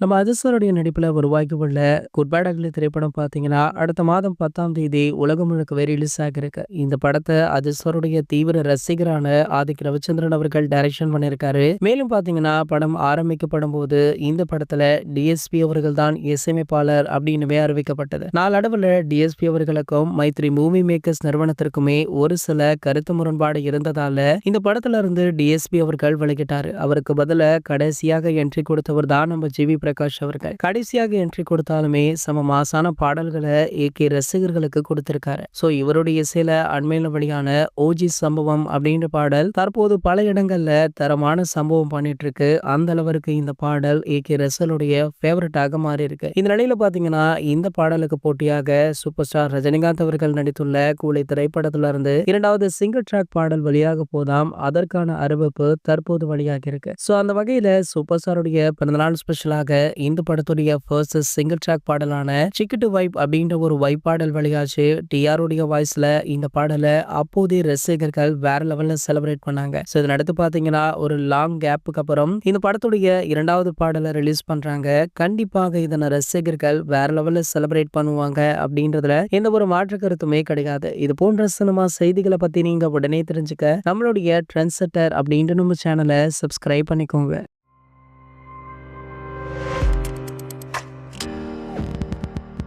நம்ம அதிர்ஷ்டருடைய நடிப்பில் உருவாக்கியுள்ள குட்பேட் அக்லி திரைப்படம் பார்த்தீங்கன்னா அடுத்த மாதம் பத்தாம் தேதி உலகம் முழுக்கவே ரிலீஸ் ஆகிருக்கு இந்த படத்தை அதிசருடைய தீவிர ரசிகரான ஆதிக் ரவிச்சந்திரன் அவர்கள் டைரக்ஷன் பண்ணியிருக்காரு. மேலும் பார்த்தீங்கன்னா படம் ஆரம்பிக்கப்படும் போது இந்த படத்துல டிஎஸ்பி அவர்கள் தான் இசையமைப்பாளர் அப்படின்னுமே அறிவிக்கப்பட்டது. நாளடைவில் டிஎஸ்பி அவர்களுக்கும் மைத்ரி மூவி மேக்கர்ஸ் நிறுவனத்திற்குமே ஒரு சில கருத்து முரண்பாடு இருந்ததால இந்த படத்துல இருந்து டிஎஸ்பி அவர்கள் விலகிட்டாரு அவருக்கு பதில கடைசியாக என்ட்ரி கொடுத்தவர் தான் நம்ம ஜிவி பிரகாஷ் அவர்கள். கடைசியாக என்ட்ரி கொடுத்தாலுமே சம மாசான பாடல்களை ஏகே ரசிகர்களுக்கு கொடுத்திருக்காரு. சோ இவருடைய சில அண்மையில வழியான ஓஜி சம்பவம் அப்படின்ற பாடல் தற்போது பல இடங்கள்ல தரமான சம்பவம் பண்ணிட்டு இருக்கு அந்த அளவிற்கு இந்த பாடல் ஏகே ரசலுடைய ஃபேவரட்டாக மாறி இருக்கு இந்த நிலையில பாத்தீங்கன்னா இந்த பாடலுக்கு போட்டியாக சூப்பர் ஸ்டார் ரஜினிகாந்த் அவர்கள் நடித்துள்ள கூலி திரைப்படத்துல இருந்து இரண்டாவது சிங்கிள் ட்ராக் பாடல் வெளியாக போதாம். அதற்கான அறிவிப்பு தற்போது வெளியாகி இருக்கு சோ அந்த வகையில சூப்பர் ஸ்டாருடைய பிறந்தநாள் ஸ்பெஷலாக இந்த படத்துடைய ஃபர்ஸ்ட் சிங்கிள் ட்ராக் பாடலான சிக்கிட்டு வைப் அப்படின்ற ஒரு வைப் பாடல் வழியாச்சு. டிஆருடைய வாய்ஸ்ல இந்த பாடலை அப்போதைய ரசிகர்கள் வேற லெவல்ல செலிப்ரேட் பண்ணாங்க. ஸோ இதன் அடுத்து பாத்தீங்கன்னா ஒரு லாங் கேப்புக்கு அப்புறம் இந்த படத்துடைய இரண்டாவது பாடலை ரிலீஸ் பண்றாங்க. கண்டிப்பாக இதனை ரசிகர்கள் வேற லெவல்ல செலிப்ரேட் பண்ணுவாங்க அப்படின்றதுல எந்த ஒரு மாற்று கருத்துமே கிடையாது. இது போன்ற சினிமா செய்திகளை பத்தி நீங்க உடனே தெரிஞ்சுக்க நம்மளுடைய ட்ரெண்ட் செட்டர் அப்படின்ற நம்ம சேனலை சப்ஸ்கிரைப் பண்ணிக்கோங்க.